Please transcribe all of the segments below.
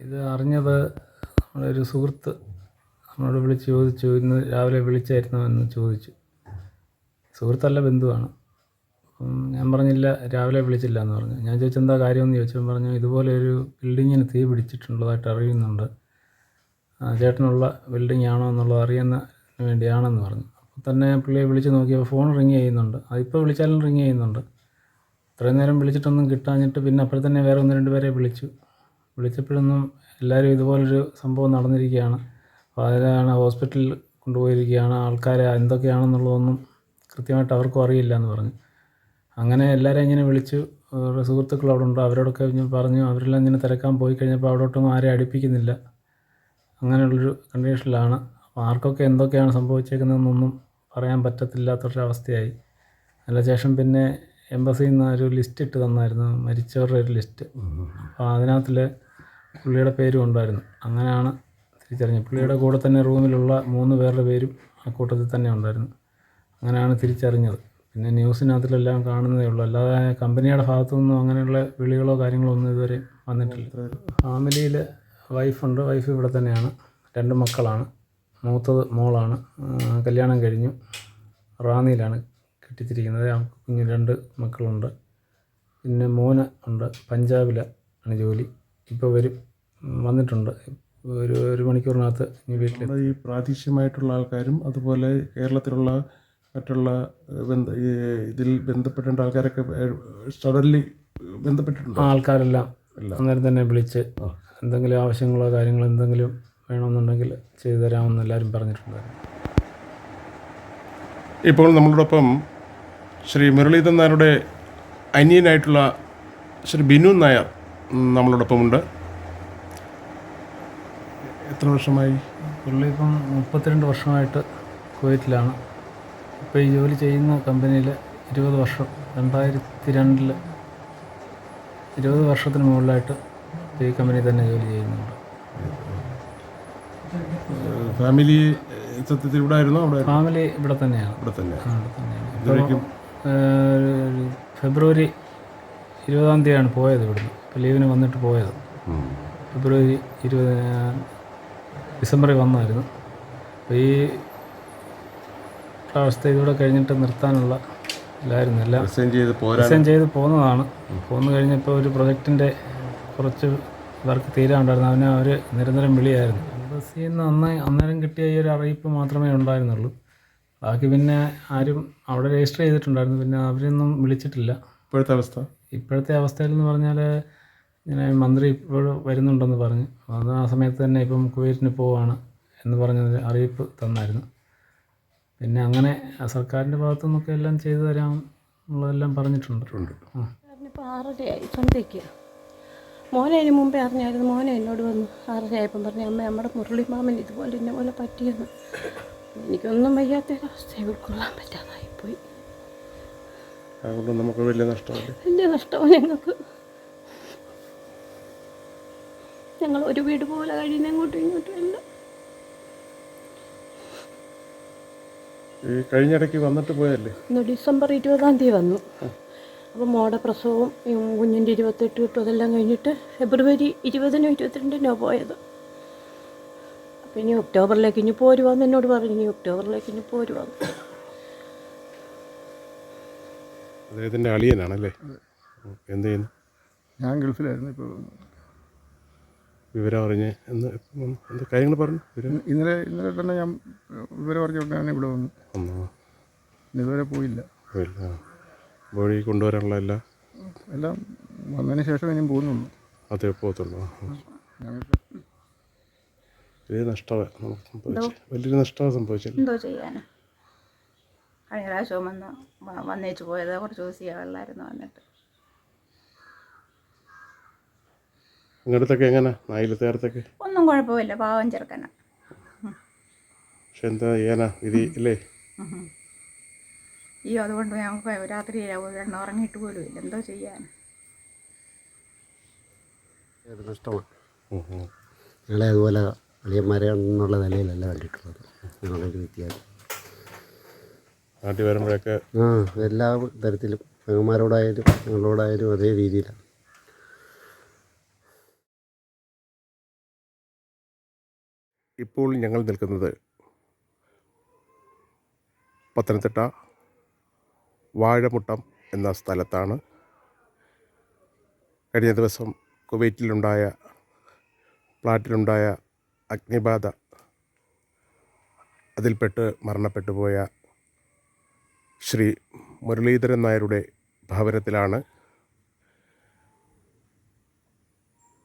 ഇത് അറിഞ്ഞത് നമ്മുടെ ഒരു സുഹൃത്ത് നമ്മളോട് വിളിച്ച് ചോദിച്ചു ഇന്ന് രാവിലെ വിളിച്ചായിരുന്നോ? എന്ന് ചോദിച്ചു. സുഹൃത്തല്ല ബന്ധുവാണ്. ഞാൻ പറഞ്ഞില്ല രാവിലെ വിളിച്ചില്ല എന്ന് പറഞ്ഞു. ഞാൻ ചോദിച്ചു എന്താ കാര്യമെന്ന് ചോദിച്ചപ്പോൾ പറഞ്ഞു ഇതുപോലെ ഒരു ബിൽഡിങ്ങിന് തീ പിടിച്ചിട്ടുള്ളതായിട്ട് അറിയുന്നുണ്ട്. ചേട്ടനുള്ള ബിൽഡിംഗ് ആണോ എന്നുള്ളത് അറിയുന്നതിന് വേണ്ടിയാണെന്ന് പറഞ്ഞു. അപ്പോൾ തന്നെ പുള്ളിയെ വിളിച്ച് നോക്കിയപ്പോൾ ഫോൺ റിങ് ചെയ്യുന്നുണ്ട്. അതിപ്പോൾ വിളിച്ചാലും റിങ് ചെയ്യുന്നുണ്ട്. ഇത്രയും നേരം വിളിച്ചിട്ടൊന്നും കിട്ടാഞ്ഞിട്ട് പിന്നെ അപ്പോൾ തന്നെ വേറെ ഒന്ന് രണ്ട് പേരെ വിളിച്ചു. വിളിച്ചപ്പോഴൊന്നും എല്ലാവരും ഇതുപോലൊരു സംഭവം നടന്നിരിക്കുകയാണ്. അപ്പോൾ അതിലാണ് ഹോസ്പിറ്റലിൽ കൊണ്ടുപോയിരിക്കുകയാണ്. ആൾക്കാരെ എന്തൊക്കെയാണെന്നുള്ളതൊന്നും കൃത്യമായിട്ട് അവർക്കും അറിയില്ല എന്ന് പറഞ്ഞു. അങ്ങനെ എല്ലാവരെയും ഇങ്ങനെ വിളിച്ചു. അവരുടെ സുഹൃത്തുക്കൾ അവിടെ ഉണ്ട്. അവരോടൊക്കെ ഇങ്ങനെ പറഞ്ഞു. അവരെല്ലാം ഇങ്ങനെ തിരക്കാൻ പോയി കഴിഞ്ഞപ്പോൾ അവിടോട്ടൊന്നും ആരെയും അടുപ്പിക്കുന്നില്ല. അങ്ങനെയുള്ളൊരു കണ്ടീഷനിലാണ്. അപ്പോൾ ആർക്കൊക്കെ എന്തൊക്കെയാണ് സംഭവിച്ചേക്കുന്നതെന്നൊന്നും പറയാൻ പറ്റത്തില്ലാത്തൊരവസ്ഥയായി അതിന് ശേഷം പിന്നെ എംബസിയിൽ നിന്ന് ഒരു ലിസ്റ്റ് ഇട്ട് തന്നായിരുന്നു. മരിച്ചവരുടെ ഒരു ലിസ്റ്റ്. അപ്പോൾ അതിനകത്തിൽ പുള്ളിയുടെ പേരും ഉണ്ടായിരുന്നു. അങ്ങനെയാണ് തിരിച്ചറിഞ്ഞത്. പുള്ളിയുടെ കൂടെ തന്നെ റൂമിലുള്ള മൂന്ന് പേരുടെ പേരും ആ കൂട്ടത്തിൽ തന്നെ ഉണ്ടായിരുന്നു. അങ്ങനെയാണ് തിരിച്ചറിഞ്ഞത്. പിന്നെ ന്യൂസിനകത്തിലെല്ലാം കാണുന്നതേ ഉള്ളൂ. അല്ലാതെ കമ്പനിയുടെ ഭാഗത്തു നിന്നും അങ്ങനെയുള്ള വിളികളോ കാര്യങ്ങളോ ഒന്നും ഇതുവരെ വന്നിട്ടില്ല. ഫാമിലിയിൽ വൈഫുണ്ട്. വൈഫ് ഇവിടെ തന്നെയാണ്. രണ്ട് മക്കളാണ്. മൂത്തത് മോളാണ്. കല്യാണം കഴിഞ്ഞു. റാന്നിയിലാണ് കെട്ടിച്ചിരിക്കുന്നത് കുഞ്ഞ് രണ്ട് മക്കളുണ്ട്. പിന്നെ മോന് ഉണ്ട്. പഞ്ചാബിലാണ് ജോലി. ഇപ്പോൾ വരും. വന്നിട്ടുണ്ട്. ഒരു ഒരു മണിക്കൂറിനകത്ത് ഇനി വീട്ടിൽ നമ്മുടെ ഈ പ്രാദേശികമായിട്ടുള്ള ആൾക്കാരും അതുപോലെ കേരളത്തിലുള്ള മറ്റുള്ള ബന്ധ ഈ ഇതിൽ ബന്ധപ്പെടേണ്ട ആൾക്കാരൊക്കെ സഡൻലി ബന്ധപ്പെട്ടിട്ടുണ്ട്? ആൾക്കാരെല്ലാം അന്നേരം തന്നെ വിളിച്ച് എന്തെങ്കിലും ആവശ്യങ്ങളോ കാര്യങ്ങളോ എന്തെങ്കിലും വേണമെന്നുണ്ടെങ്കിൽ ചെയ്തു തരാമെന്ന് എല്ലാവരും പറഞ്ഞിട്ടുണ്ടായിരുന്നു. ഇപ്പോൾ നമ്മളോടൊപ്പം ശ്രീ മുരളീധരൻ നായരുടെ അനിയനായിട്ടുള്ള ശ്രീ ബിനു നായർ നമ്മളോടൊപ്പമുണ്ട്. എത്ര വർഷമായി? പുള്ളി ഇപ്പം മുപ്പത്തിരണ്ട് വർഷമായിട്ട് കുവൈറ്റിലാണ്. ഇപ്പോൾ ഈ ജോലി ചെയ്യുന്ന കമ്പനിയിൽ ഇരുപത് വർഷം രണ്ടായിരത്തി രണ്ടിൽ ഇരുപത് വർഷത്തിന് മുകളിലായിട്ട് ഈ കമ്പനി തന്നെ ജോലി ചെയ്യുന്നുണ്ട്. ഫാമിലി സത്യത്തിൽ ഇവിടെ ആയിരുന്നു? അവിടെ ഫാമിലി ഇവിടെ തന്നെയാണ്. ഇവിടെ തന്നെയാണ്. ഫെബ്രുവരി ഇരുപതാം തീയതിയാണ് പോയത് ഇവിടുന്ന്. ഇപ്പോൾ ലീവിന് വന്നിട്ട് പോയത്. ഫെബ്രുവരി ഇരുപത് ഡിസംബറിൽ വന്നായിരുന്നു. അപ്പോൾ ഈ അവസ്ഥ ഇതൂടെ കഴിഞ്ഞിട്ട് നിർത്താനുള്ള ഇല്ലായിരുന്നു എല്ലാം റിസൈൻ ചെയ്ത് പോരാൻ ഡിസൈൻ ചെയ്ത് പോകുന്നതാണ്. പോന്നു കഴിഞ്ഞപ്പോൾ ഒരു പ്രൊജക്റ്റിന്റെ കുറച്ച് വർക്ക് തീരാണ്ടായിരുന്നു അവന് അവർ നിരന്തരം വിളിയായിരുന്നു. എംബസിയിൽ നിന്ന് അന്ന് അന്നേരം കിട്ടിയ ഈ ഒരു അറിയിപ്പ് മാത്രമേ ഉണ്ടായിരുന്നുള്ളൂ. ബാക്കി പിന്നെ ആരും അവിടെ രജിസ്റ്റർ ചെയ്തിട്ടുണ്ടായിരുന്നു. പിന്നെ അവരൊന്നും വിളിച്ചിട്ടില്ല. ഇപ്പോഴത്തെ അവസ്ഥ? ഇപ്പോഴത്തെ അവസ്ഥയിൽ എന്ന് പറഞ്ഞാൽ ഇങ്ങനെ മന്ത്രി ഇപ്പോൾ വരുന്നുണ്ടെന്ന് പറഞ്ഞ്. അത് ആ സമയത്ത് തന്നെ ഇപ്പം കുവൈറ്റിന് പോവാണ് എന്ന് പറഞ്ഞ അറിയിപ്പ് തന്നായിരുന്നു. പിന്നെ അങ്ങനെ സർക്കാരിന്റെ ഭാഗത്തു നിന്നൊക്കെ എല്ലാം ചെയ്തു തരാം എന്നുള്ളതെല്ലാം പറഞ്ഞിട്ടുണ്ട് ഇപ്പോൾ ആറരയായി സന്ധ്യയ്ക്ക്. മോനെ അതിന് മുമ്പേ അറിഞ്ഞായിരുന്നു മോനെ എന്നോട് വന്നു ആറരയായപ്പം പറഞ്ഞു അമ്മ നമ്മുടെ മുരളി മാമൻ ഇതുപോലെ ഇന്ന പോലെ പറ്റിയെന്ന്. എനിക്കൊന്നും വയ്യാത്ത അവസ്ഥയെ ഉൾക്കൊള്ളാൻ പറ്റാതായിപ്പോയി. അതുകൊണ്ട് നമുക്ക് വലിയ നഷ്ടമാണ് വലിയ നഷ്ടമാണ് ഞങ്ങൾക്ക്? ഞങ്ങൾ ഒരു വീട് പോലെ കഴിയുന്ന അങ്ങോട്ടും ഇങ്ങോട്ടും ഈ കഴിഞ്ഞിടയ്ക്ക് വന്നിട്ട് പോയല്ലേ ഇന്ന് ഡിസംബർ ഇരുപതാം തീയതി വന്നു. അപ്പോൾ മോടെ പ്രസവവും ഈ കുഞ്ഞിന്റെ ഇരുപത്തെട്ട് കിട്ടും അതെല്ലാം കഴിഞ്ഞിട്ട് ഫെബ്രുവരി ഇരുപതിനോ ഇരുപത്തിരണ്ടിനോ പോയത്. അപ്പം ഇനി ഒക്ടോബറിലേക്ക് ഇനി പോരുവാന്ന് എന്നോട് പറഞ്ഞു. ഇനി ഒക്ടോബറിലേക്ക് ഇനി പോരുവാന്ന്. അദ്ദേഹത്തിന്റെ അളിയനാണല്ലേ? എന്ത് ചെയ്യുന്നു? ഞാൻ ഗൾഫിലായിരുന്നു ഇപ്പോൾ വിവരം അറിഞ്ഞ് എന്ന്. എന്ത് കാര്യങ്ങൾ പറഞ്ഞു? വിവരം ഇന്നലെ ഇന്നലെ തന്നെ ഞാൻ വിവരം അറിഞ്ഞുകൊണ്ടാണ് ഇവിടെ വന്നു. വന്നോ? ഇന്ന് ഇതുവരെ പോയില്ല. പോയില്ല. ബോഡി കൊണ്ടുവരാനുള്ള എല്ലാ എല്ലാം വന്നതിന് ശേഷം ഇനിയും പോകുന്നുള്ളൂ അതെ പോകത്തുള്ളൂ. വലിയ നഷ്ടമാണ് നമുക്ക് സംഭവിച്ചത് വലിയൊരു നഷ്ടമാണ് സംഭവിച്ചത് എന്തോ ചെയ്യാനാ? കഴിഞ്ഞ പ്രാവശ്യം വന്ന് വന്നേച്ച് പോയത്. കുറച്ച് ദിവസം വെള്ളമായിരുന്നു വന്നിട്ട്. നിങ്ങളുടെ എങ്ങനെ? നായിലത്തേർത്തൊക്കെ ഒന്നും കുഴപ്പമില്ല. പാവം ചെറുക്കന. പക്ഷെ എന്താ ചെയ്യാനാ? വിധി ഇല്ലേ? ഈ അതുകൊണ്ട് ഞങ്ങൾക്ക് രാത്രി കിടന്ന് ഉറങ്ങിയിട്ട് പോലും ഇല്ല. എന്തോ ചെയ്യാൻ നഷ്ടമാണ്. ഞങ്ങളെ അതുപോലെ അളിയന്മാരെ എന്നുള്ള നിലയിലല്ല കണ്ടിട്ടുള്ളത്. ഞങ്ങളൊരു വ്യത്യാസം. നാട്ടിൽ വരുമ്പോഴൊക്കെ ആ എല്ലാ തരത്തിലും. പെങ്ങന്മാരോടായാലും ഞങ്ങളോടായാലും അതേ രീതിയിലാണ്. ഇപ്പോൾ ഞങ്ങൾ നിൽക്കുന്നത് പത്തനംതിട്ട വാഴമുട്ടം എന്ന സ്ഥലത്താണ്. കഴിഞ്ഞ ദിവസം കുവൈറ്റിലുണ്ടായ ഫ്ലാറ്റിലുണ്ടായ അഗ്നിബാധ അതിൽപ്പെട്ട് മരണപ്പെട്ടു പോയ ശ്രീ മുരളീധരൻ നായരുടെ ഭവനത്തിലാണ്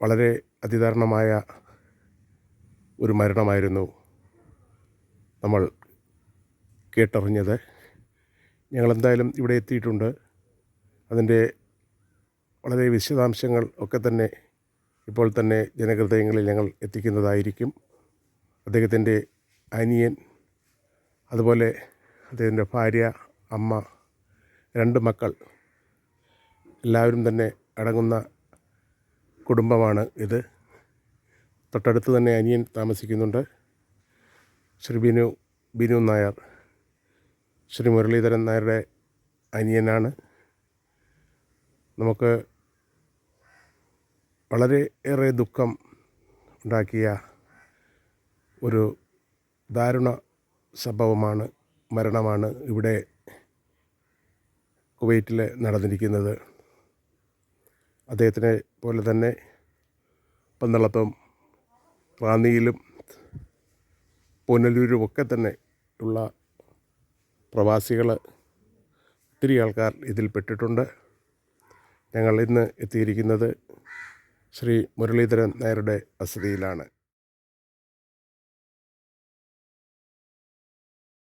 വളരെ അതിദാരുണമായ ഒരു മരണമായിരുന്നു നമ്മൾ കേട്ടറിഞ്ഞത്. ഞങ്ങളെന്തായാലും ഇവിടെ എത്തിയിട്ടുണ്ട്. അതിന്റെ വളരെ വിശദാംശങ്ങൾ ഒക്കെ തന്നെ ഇപ്പോൾ തന്നെ ജനഹൃദയങ്ങളിൽ ഞങ്ങൾ എത്തിക്കുന്നതായിരിക്കും. അദ്ദേഹത്തിന്റെ അനിയൻ അതുപോലെ അദ്ദേഹത്തിന്റെ ഭാര്യ അമ്മ രണ്ട് മക്കൾ എല്ലാവരും തന്നെ അടങ്ങുന്ന കുടുംബമാണ് ഇത്. തൊട്ടടുത്ത് തന്നെ അനിയൻ താമസിക്കുന്നുണ്ട്. ശ്രീ ബിനു ബിനു നായർ. ശ്രീ മുരളീധരൻ നായരുടെ അനിയനാണ്. നമുക്ക് വളരെ ഏറെ ദുഃഖം ഉണ്ടാക്കിയ ഒരു ദാരുണ സംഭവമാണ് മരണമാണ് ഇവിടെ കുവൈറ്റിൽ നടന്നിരിക്കുന്നത്. അദ്ദേഹത്തിനെ പോലെ തന്നെ പന്തളത്തും റാന്നിയിലും പുനലൂരും ഒക്കെ തന്നെ ഉള്ള പ്രവാസികൾ ഒത്തിരി ആൾക്കാർ ഇതിൽ പെട്ടിട്ടുണ്ട്. ഞങ്ങൾ ഇന്ന് എത്തിയിരിക്കുന്നത് ശ്രീ മുരളീധരൻ നായരുടെ വസതിയിലാണ്.